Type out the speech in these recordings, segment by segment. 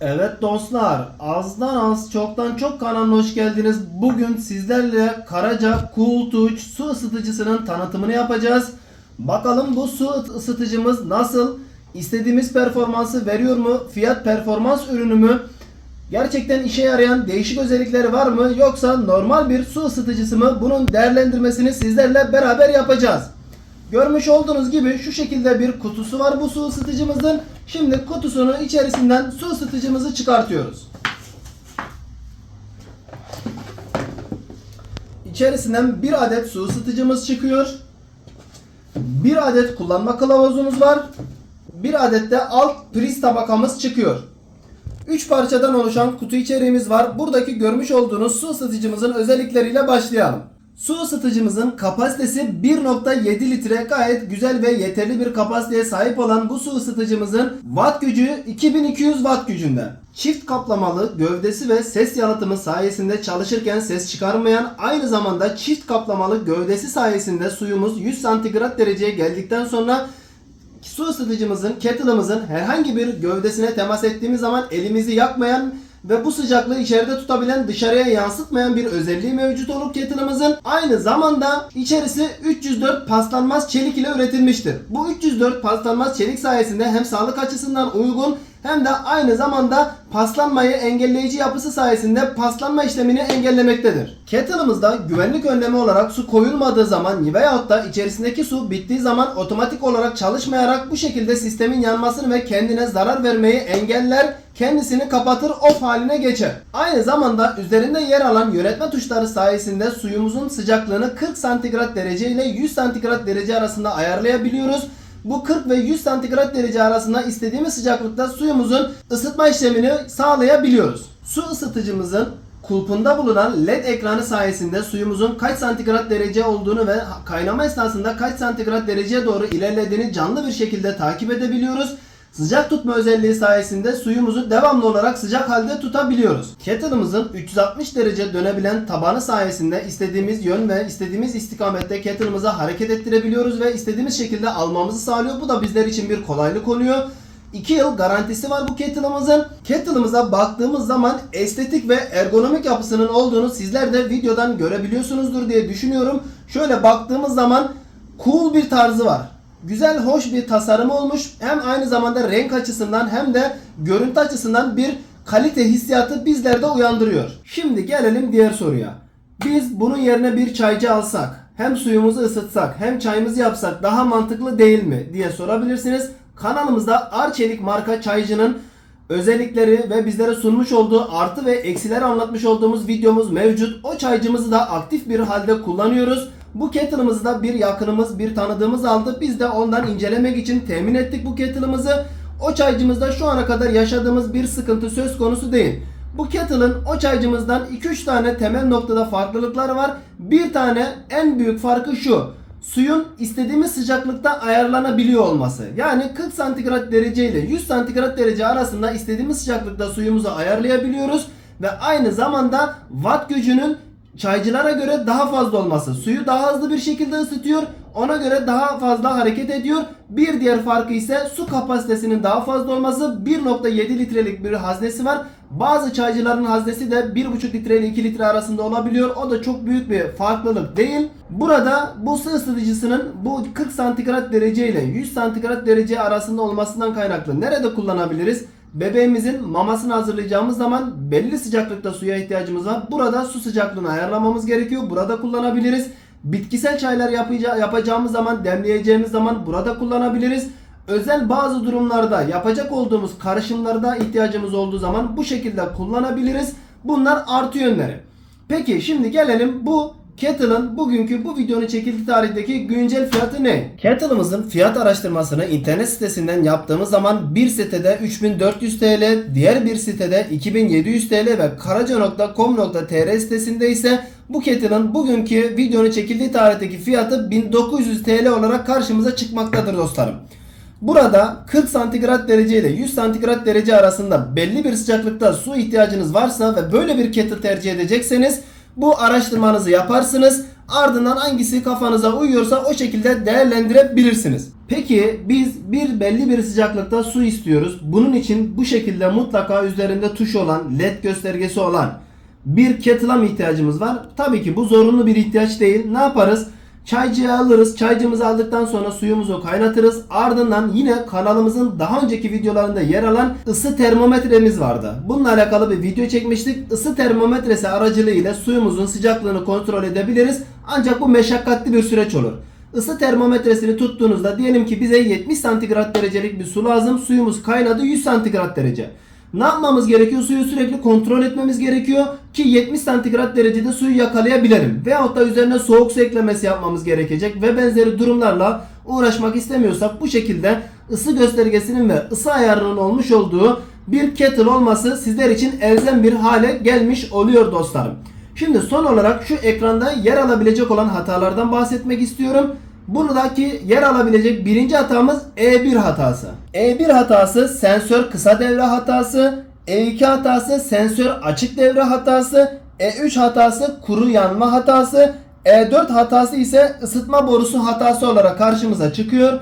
Evet dostlar, azdan az çoktan çok kanalına hoş geldiniz. Bugün sizlerle Karaca Touch su ısıtıcısının tanıtımını yapacağız. Bakalım bu su ısıtıcımız nasıl? İstediğimiz performansı veriyor mu? Fiyat performans ürünü mü? Gerçekten işe yarayan değişik özellikleri var mı? Yoksa normal bir su ısıtıcısı mı? Bunun değerlendirmesini sizlerle beraber yapacağız. Görmüş olduğunuz gibi şu şekilde bir kutusu var bu su ısıtıcımızın. Şimdi kutusunu içerisinden su ısıtıcımızı çıkartıyoruz. İçerisinden bir adet su ısıtıcımız çıkıyor. Bir adet kullanma kılavuzumuz var. Bir adet de alt priz tabakamız çıkıyor. 3 parçadan oluşan kutu içeriğimiz var. Buradaki görmüş olduğunuz su ısıtıcımızın özellikleriyle başlayalım. Su ısıtıcımızın kapasitesi 1.7 litre gayet güzel ve yeterli bir kapasiteye sahip olan bu su ısıtıcımızın watt gücü 2200 watt gücünde. Çift kaplamalı gövdesi ve ses yalıtımı sayesinde çalışırken ses çıkarmayan aynı zamanda çift kaplamalı gövdesi sayesinde suyumuz 100 santigrat dereceye geldikten sonra su ısıtıcımızın, kettle'ımızın herhangi bir gövdesine temas ettiğimiz zaman elimizi yakmayan ve bu sıcaklığı içeride tutabilen dışarıya yansıtmayan bir özelliği mevcut olup kettle'ımızın aynı zamanda içerisi 304 paslanmaz çelik ile üretilmiştir. Bu 304 paslanmaz çelik sayesinde hem sağlık açısından uygun hem de aynı zamanda paslanmayı engelleyici yapısı sayesinde paslanma işlemini engellemektedir. Kettle'ımızda güvenlik önlemi olarak su koyulmadığı zaman veyahut da içerisindeki su bittiği zaman otomatik olarak çalışmayarak bu şekilde sistemin yanmasını ve kendine zarar vermeyi engeller kendisini kapatır off haline geçer. Aynı zamanda üzerinde yer alan yönetme tuşları sayesinde suyumuzun sıcaklığını 40 santigrat derece ile 100 santigrat derece arasında ayarlayabiliyoruz. Bu 40 ve 100 santigrat derece arasında istediğimiz sıcaklıkta suyumuzun ısıtma işlemini sağlayabiliyoruz. Su ısıtıcımızın kulpunda bulunan led ekranı sayesinde suyumuzun kaç santigrat derece olduğunu ve kaynama esnasında kaç santigrat dereceye doğru ilerlediğini canlı bir şekilde takip edebiliyoruz. Sıcak tutma özelliği sayesinde suyumuzu devamlı olarak sıcak halde tutabiliyoruz. Kettle'ımızın 360 derece dönebilen tabanı sayesinde istediğimiz yön ve istediğimiz istikamette kettle'ımızı hareket ettirebiliyoruz ve istediğimiz şekilde almamızı sağlıyor. Bu da bizler için bir kolaylık oluyor. 2 yıl garantisi var bu kettle'ımızın. Kettle'ımıza baktığımız zaman estetik ve ergonomik yapısının olduğunu sizler de videodan görebiliyorsunuzdur diye düşünüyorum. Şöyle baktığımız zaman cool bir tarzı var güzel hoş bir tasarım olmuş. Hem aynı zamanda renk açısından hem de görüntü açısından bir kalite hissiyatı bizlerde uyandırıyor. Şimdi gelelim diğer soruya. Biz bunun yerine bir çaycı alsak, hem suyumuzu ısıtsak, hem çayımızı yapsak daha mantıklı değil mi diye sorabilirsiniz. Kanalımızda Arçelik marka çaycının özellikleri ve bizlere sunmuş olduğu artı ve eksileri anlatmış olduğumuz videomuz mevcut. O çaycımızı da aktif bir halde kullanıyoruz. Bu kettle'ımızı da bir yakınımız, bir tanıdığımız aldı. Biz de ondan incelemek için temin ettik bu kettle'ımızı. O çaycımızda şu ana kadar yaşadığımız bir sıkıntı söz konusu değil. Bu kettle'ın o çaycımızdan 2-3 tane temel noktada farklılıkları var. Bir tane en büyük farkı şu. Suyun istediğimiz sıcaklıkta ayarlanabiliyor olması. Yani 40 santigrat derece ile 100 santigrat derece arasında istediğimiz sıcaklıkta suyumuzu ayarlayabiliyoruz. Ve aynı zamanda watt gücünün çaycılara göre daha fazla olması. Suyu daha hızlı bir şekilde ısıtıyor. Ona göre daha fazla hareket ediyor. Bir diğer farkı ise su kapasitesinin daha fazla olması. 1.7 litrelik bir haznesi var. Bazı çaycıların haznesi de 1.5 litre ile 2 litre arasında olabiliyor. O da çok büyük bir farklılık değil. Burada bu ısı ısıtıcısının bu 40 santigrat derece ile 100 santigrat derece arasında olmasından kaynaklı. Nerede kullanabiliriz? Bebeğimizin mamasını hazırlayacağımız zaman belli sıcaklıkta suya ihtiyacımız var. Burada su sıcaklığını ayarlamamız gerekiyor. Burada kullanabiliriz. Bitkisel çaylar yapacağı, yapacağımız zaman, demleyeceğimiz zaman burada kullanabiliriz. Özel bazı durumlarda yapacak olduğumuz karışımlarda ihtiyacımız olduğu zaman bu şekilde kullanabiliriz. Bunlar artı yönleri. Peki şimdi gelelim bu Kettle'ın bugünkü bu videonun çekildiği tarihteki güncel fiyatı ne? Kettle'ımızın fiyat araştırmasını internet sitesinden yaptığımız zaman bir sitede 3400 TL, diğer bir sitede 2700 TL ve karaca.com.tr sitesinde ise bu kettle'ın bugünkü videonun çekildiği tarihteki fiyatı 1900 TL olarak karşımıza çıkmaktadır dostlarım. Burada 40 santigrat derece ile 100 santigrat derece arasında belli bir sıcaklıkta su ihtiyacınız varsa ve böyle bir kettle tercih edecekseniz bu araştırmanızı yaparsınız. Ardından hangisi kafanıza uyuyorsa o şekilde değerlendirebilirsiniz. Peki biz bir belli bir sıcaklıkta su istiyoruz. Bunun için bu şekilde mutlaka üzerinde tuş olan, led göstergesi olan bir kettle'a mı ihtiyacımız var? Tabii ki bu zorunlu bir ihtiyaç değil. Ne yaparız? Çaycıya alırız. Çaycımızı aldıktan sonra suyumuzu kaynatırız. Ardından yine kanalımızın daha önceki videolarında yer alan ısı termometremiz vardı. Bununla alakalı bir video çekmiştik. Isı termometresi aracılığıyla suyumuzun sıcaklığını kontrol edebiliriz. Ancak bu meşakkatli bir süreç olur. Isı termometresini tuttuğunuzda diyelim ki bize 70 santigrat derecelik bir su lazım. Suyumuz kaynadı 100 santigrat derece. Ne yapmamız gerekiyor? Suyu sürekli kontrol etmemiz gerekiyor ki 70 santigrat derecede suyu yakalayabilelim. Veyahut da üzerine soğuk su eklemesi yapmamız gerekecek ve benzeri durumlarla uğraşmak istemiyorsak bu şekilde ısı göstergesinin ve ısı ayarının olmuş olduğu bir kettle olması sizler için elzem bir hale gelmiş oluyor dostlarım. Şimdi son olarak şu ekranda yer alabilecek olan hatalardan bahsetmek istiyorum. Buradaki yer alabilecek birinci hatamız E1 hatası. E1 hatası sensör kısa devre hatası. E2 hatası sensör açık devre hatası. E3 hatası kuru yanma hatası. E4 hatası ise ısıtma borusu hatası olarak karşımıza çıkıyor.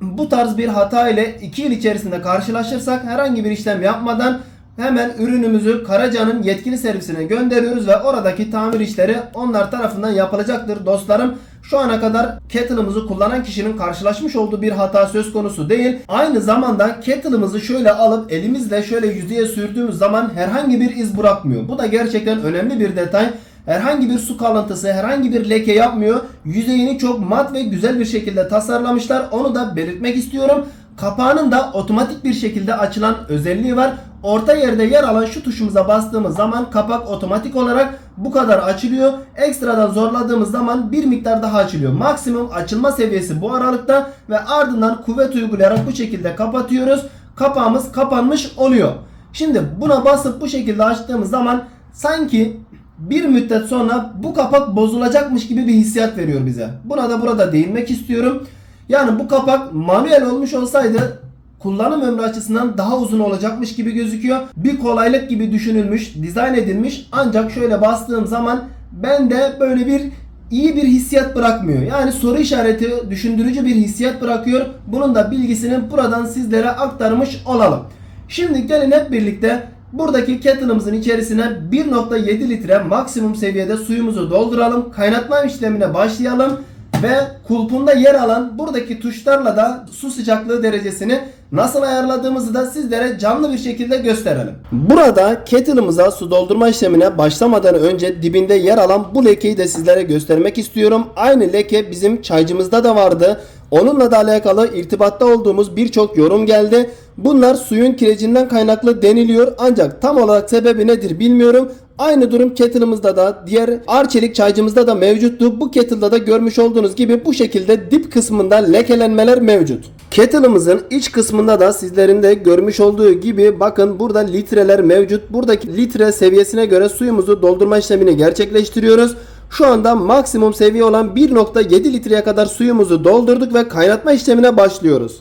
Bu tarz bir hata ile 2 yıl içerisinde karşılaşırsak herhangi bir işlem yapmadan hemen ürünümüzü Karaca'nın yetkili servisine gönderiyoruz ve oradaki tamir işleri onlar tarafından yapılacaktır dostlarım. Şu ana kadar kettle'ımızı kullanan kişinin karşılaşmış olduğu bir hata söz konusu değil. Aynı zamanda kettle'ımızı şöyle alıp elimizle şöyle yüzeye sürdüğümüz zaman herhangi bir iz bırakmıyor. Bu da gerçekten önemli bir detay. Herhangi bir su kalıntısı, herhangi bir leke yapmıyor. Yüzeyini çok mat ve güzel bir şekilde tasarlamışlar. Onu da belirtmek istiyorum. Kapağının da otomatik bir şekilde açılan özelliği var. Orta yerde yer alan şu tuşumuza bastığımız zaman kapak otomatik olarak bu kadar açılıyor. Ekstradan zorladığımız zaman bir miktar daha açılıyor. Maksimum açılma seviyesi bu aralıkta ve ardından kuvvet uygulayarak bu şekilde kapatıyoruz. Kapağımız kapanmış oluyor. Şimdi buna basıp bu şekilde açtığımız zaman sanki bir müddet sonra bu kapak bozulacakmış gibi bir hissiyat veriyor bize. Buna da burada değinmek istiyorum. Yani bu kapak manuel olmuş olsaydı kullanım ömrü açısından daha uzun olacakmış gibi gözüküyor. Bir kolaylık gibi düşünülmüş, dizayn edilmiş. Ancak şöyle bastığım zaman bende böyle bir iyi bir hissiyat bırakmıyor. Yani soru işareti düşündürücü bir hissiyat bırakıyor. Bunun da bilgisini buradan sizlere aktarmış olalım. Şimdi gelin hep birlikte buradaki kettle'ımızın içerisine 1.7 litre maksimum seviyede suyumuzu dolduralım. Kaynatma işlemine başlayalım ve kulpunda yer alan buradaki tuşlarla da su sıcaklığı derecesini nasıl ayarladığımızı da sizlere canlı bir şekilde gösterelim. Burada kettle'ımıza su doldurma işlemine başlamadan önce dibinde yer alan bu lekeyi de sizlere göstermek istiyorum. Aynı leke bizim çaycımızda da vardı. Onunla da alakalı irtibatta olduğumuz birçok yorum geldi. Bunlar suyun kirecinden kaynaklı deniliyor ancak tam olarak sebebi nedir bilmiyorum. Aynı durum kettle'ımızda da diğer arçelik çaycımızda da mevcuttu. Bu kettle'da da görmüş olduğunuz gibi bu şekilde dip kısmında lekelenmeler mevcut. Kettle'ımızın iç kısmında da sizlerin de görmüş olduğu gibi bakın burada litreler mevcut. Buradaki litre seviyesine göre suyumuzu doldurma işlemini gerçekleştiriyoruz. Şu anda maksimum seviye olan 1.7 litreye kadar suyumuzu doldurduk ve kaynatma işlemine başlıyoruz.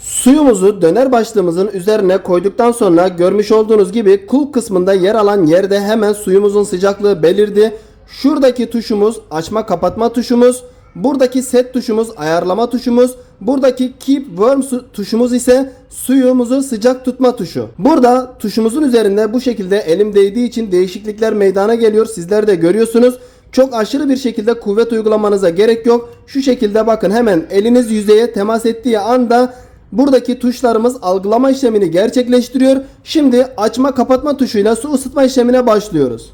Suyumuzu döner başlığımızın üzerine koyduktan sonra görmüş olduğunuz gibi kulp kısmında yer alan yerde hemen suyumuzun sıcaklığı belirdi. Şuradaki tuşumuz açma kapatma tuşumuz. Buradaki set tuşumuz ayarlama tuşumuz. Buradaki keep warm tuşumuz ise suyumuzu sıcak tutma tuşu. Burada tuşumuzun üzerinde bu şekilde elim değdiği için değişiklikler meydana geliyor. Sizler de görüyorsunuz. Çok aşırı bir şekilde kuvvet uygulamanıza gerek yok. Şu şekilde bakın hemen eliniz yüzeye temas ettiği anda buradaki tuşlarımız algılama işlemini gerçekleştiriyor. Şimdi açma kapatma tuşuyla su ısıtma işlemine başlıyoruz.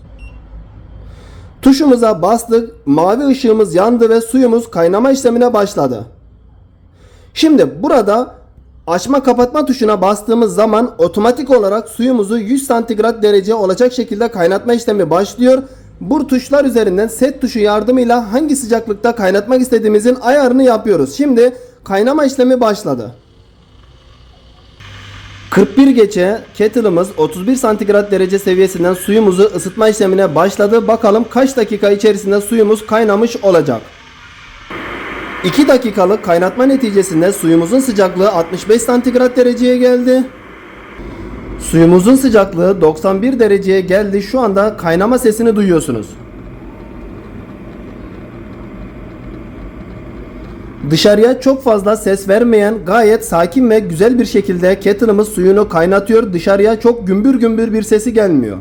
Tuşumuza bastık, mavi ışığımız yandı ve suyumuz kaynama işlemine başladı. Şimdi burada açma kapatma tuşuna bastığımız zaman otomatik olarak suyumuzu 100 santigrat derece olacak şekilde kaynatma işlemi başlıyor. Bu tuşlar üzerinden set tuşu yardımıyla hangi sıcaklıkta kaynatmak istediğimizin ayarını yapıyoruz. Şimdi kaynama işlemi başladı. 41 geçe kettle'ımız 31 santigrat derece seviyesinden suyumuzu ısıtma işlemine başladı. Bakalım kaç dakika içerisinde suyumuz kaynamış olacak. 2 dakikalık kaynatma neticesinde suyumuzun sıcaklığı 65 santigrat dereceye geldi. Suyumuzun sıcaklığı 91 dereceye geldi. Şu anda kaynama sesini duyuyorsunuz. Dışarıya çok fazla ses vermeyen gayet sakin ve güzel bir şekilde kettle'ımız suyunu kaynatıyor. Dışarıya çok gümbür gümbür bir sesi gelmiyor.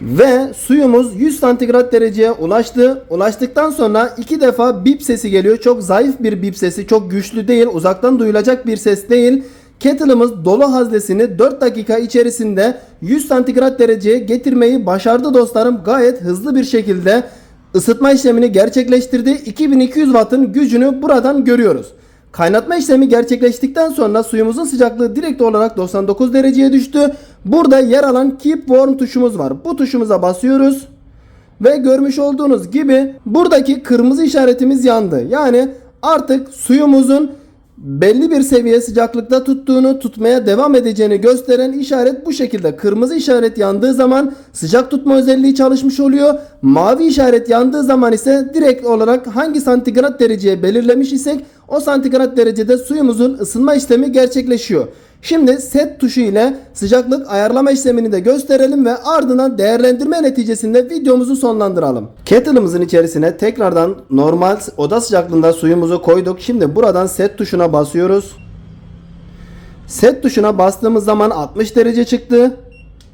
Ve suyumuz 100 santigrat dereceye ulaştı. Ulaştıktan sonra iki defa bip sesi geliyor. Çok zayıf bir bip sesi. Çok güçlü değil. Uzaktan duyulacak bir ses değil. Kettle'ımız dolu haznesini 4 dakika içerisinde 100 santigrat dereceye getirmeyi başardı dostlarım. Gayet hızlı bir şekilde ısıtma işlemini gerçekleştirdi. 2200 wattın gücünü buradan görüyoruz. Kaynatma işlemi gerçekleştikten sonra suyumuzun sıcaklığı direkt olarak 99 dereceye düştü. Burada yer alan Keep Warm tuşumuz var. Bu tuşumuza basıyoruz. Ve görmüş olduğunuz gibi buradaki kırmızı işaretimiz yandı. Yani artık suyumuzun belli bir seviye sıcaklıkta tuttuğunu, tutmaya devam edeceğini gösteren işaret bu şekilde. Kırmızı işaret yandığı zaman sıcak tutma özelliği çalışmış oluyor. Mavi işaret yandığı zaman ise direkt olarak hangi santigrat dereceye belirlemiş isek o santigrat derecede suyumuzun ısınma işlemi gerçekleşiyor. Şimdi set tuşu ile sıcaklık ayarlama işlemini de gösterelim ve ardından değerlendirme neticesinde videomuzu sonlandıralım. Kettle'ımızın içerisine tekrardan normal oda sıcaklığında suyumuzu koyduk. Şimdi buradan set tuşuna basıyoruz. Set tuşuna bastığımız zaman 60 derece çıktı.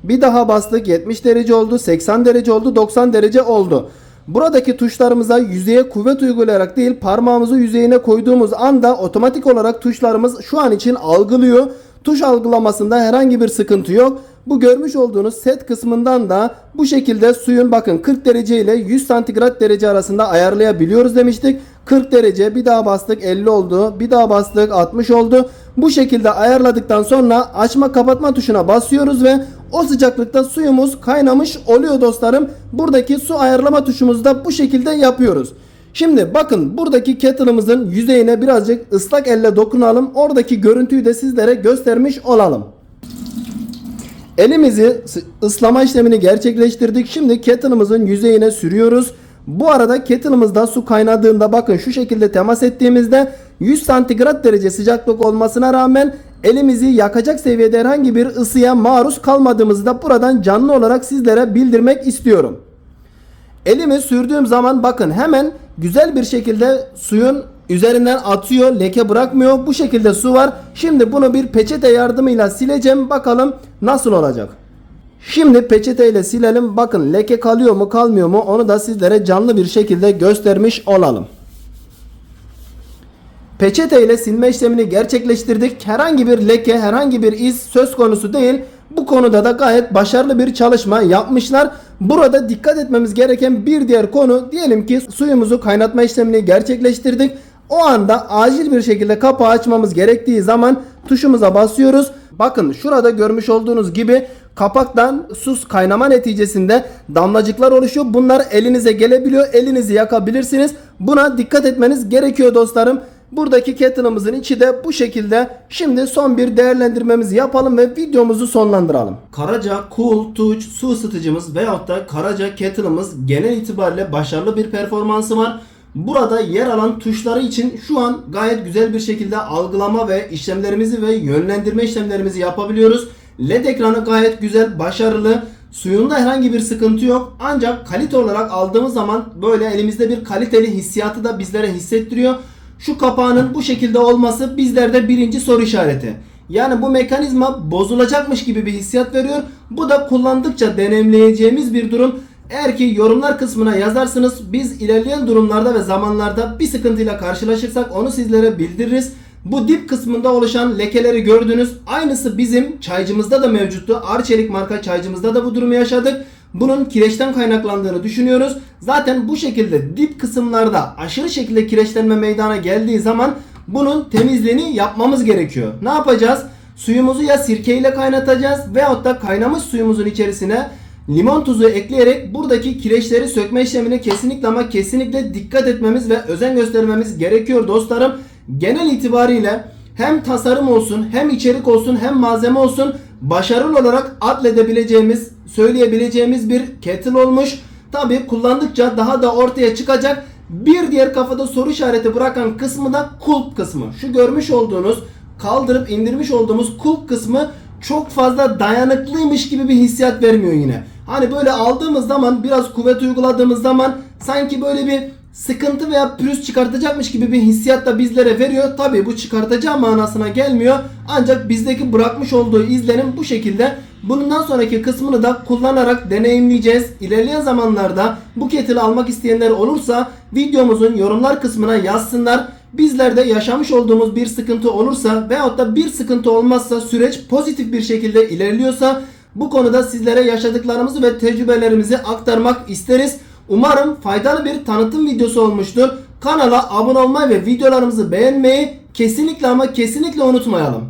Bir daha bastık 70 derece oldu, 80 derece oldu, 90 derece oldu. Buradaki tuşlarımıza yüzeye kuvvet uygulayarak değil parmağımızı yüzeyine koyduğumuz anda otomatik olarak tuşlarımız şu an için algılıyor. Tuş algılamasında herhangi bir sıkıntı yok. Bu görmüş olduğunuz set kısmından da bu şekilde suyun bakın 40 derece ile 100 santigrat derece arasında ayarlayabiliyoruz demiştik. 40 derece bir daha bastık 50 oldu. Bir daha bastık 60 oldu. Bu şekilde ayarladıktan sonra açma kapatma tuşuna basıyoruz ve o sıcaklıkta suyumuz kaynamış oluyor dostlarım. Buradaki su ayarlama tuşumuzu da bu şekilde yapıyoruz. Şimdi bakın buradaki kettle'ımızın yüzeyine birazcık ıslak elle dokunalım. Oradaki görüntüyü de sizlere göstermiş olalım. Elimizi ıslama işlemini gerçekleştirdik. Şimdi kettle'ımızın yüzeyine sürüyoruz. Bu arada kettle'ımızda su kaynadığında bakın şu şekilde temas ettiğimizde 100 santigrat derece sıcaklık olmasına rağmen elimizi yakacak seviyede herhangi bir ısıya maruz kalmadığımızı da buradan canlı olarak sizlere bildirmek istiyorum. Elimi sürdüğüm zaman bakın hemen güzel bir şekilde suyun üzerinden atıyor, leke bırakmıyor. Bu şekilde su var. Şimdi bunu bir peçete yardımıyla sileceğim. Bakalım nasıl olacak. Şimdi peçeteyle silelim. Bakın leke kalıyor mu kalmıyor mu onu da sizlere canlı bir şekilde göstermiş olalım. Peçete ile silme işlemini gerçekleştirdik. Herhangi bir leke, herhangi bir iz söz konusu değil. Bu konuda da gayet başarılı bir çalışma yapmışlar. Burada dikkat etmemiz gereken bir diğer konu diyelim ki suyumuzu kaynatma işlemini gerçekleştirdik. O anda acil bir şekilde kapağı açmamız gerektiği zaman tuşumuza basıyoruz. Bakın şurada görmüş olduğunuz gibi kapaktan sus kaynama neticesinde damlacıklar oluşuyor. Bunlar elinize gelebiliyor. Elinizi yakabilirsiniz. Buna dikkat etmeniz gerekiyor dostlarım. Buradaki kettle'ımızın içi de bu şekilde. Şimdi son bir değerlendirmemizi yapalım ve videomuzu sonlandıralım. Karaca Cool Touch su ısıtıcımız veyahut da Karaca kettle'ımız genel itibariyle başarılı bir performansı var. Burada yer alan tuşları için şu an gayet güzel bir şekilde algılama ve işlemlerimizi ve yönlendirme işlemlerimizi yapabiliyoruz. LED ekranı gayet güzel, başarılı. Suyunda herhangi bir sıkıntı yok. Ancak kalite olarak aldığımız zaman böyle elimizde bir kaliteli hissiyatı da bizlere hissettiriyor. Şu kapağının bu şekilde olması bizlerde birinci soru işareti. Yani bu mekanizma bozulacakmış gibi bir hissiyat veriyor. Bu da kullandıkça deneyimleyeceğimiz bir durum. Eğer ki yorumlar kısmına yazarsınız biz ilerleyen durumlarda ve zamanlarda bir sıkıntıyla karşılaşırsak onu sizlere bildiririz. Bu dip kısmında oluşan lekeleri gördünüz. Aynısı bizim çaycımızda da mevcuttu. Arçelik marka çaycımızda da bu durumu yaşadık. Bunun kireçten kaynaklandığını düşünüyoruz. Zaten bu şekilde dip kısımlarda aşırı şekilde kireçlenme meydana geldiği zaman bunun temizliğini yapmamız gerekiyor. Ne yapacağız? Suyumuzu ya sirkeyle kaynatacağız veyahut da kaynamış suyumuzun içerisine limon tuzu ekleyerek buradaki kireçleri sökme işlemine kesinlikle ama kesinlikle dikkat etmemiz ve özen göstermemiz gerekiyor dostlarım. Genel itibariyle hem tasarım olsun hem içerik olsun hem malzeme olsun başarılı olarak adledebileceğimiz söyleyebileceğimiz bir kettle olmuş. Tabi kullandıkça daha da ortaya çıkacak. Bir diğer kafada soru işareti bırakan kısmı da kulp kısmı. Şu görmüş olduğunuz kaldırıp indirmiş olduğumuz kulp kısmı çok fazla dayanıklıymış gibi bir hissiyat vermiyor yine. Hani böyle aldığımız zaman biraz kuvvet uyguladığımız zaman sanki böyle bir sıkıntı veya pürüz çıkartacakmış gibi bir hissiyat da bizlere veriyor. Tabi bu çıkartacağı manasına gelmiyor. Ancak bizdeki bırakmış olduğu izlenim bu şekilde. Bundan sonraki kısmını da kullanarak deneyimleyeceğiz. İlerleyen zamanlarda bu kettle almak isteyenler olursa videomuzun yorumlar kısmına yazsınlar. Bizler de yaşamış olduğumuz bir sıkıntı olursa veyahut da bir sıkıntı olmazsa süreç pozitif bir şekilde ilerliyorsa bu konuda sizlere yaşadıklarımızı ve tecrübelerimizi aktarmak isteriz. Umarım faydalı bir tanıtım videosu olmuştur. Kanala abone olmayı ve videolarımızı beğenmeyi kesinlikle ama kesinlikle unutmayalım.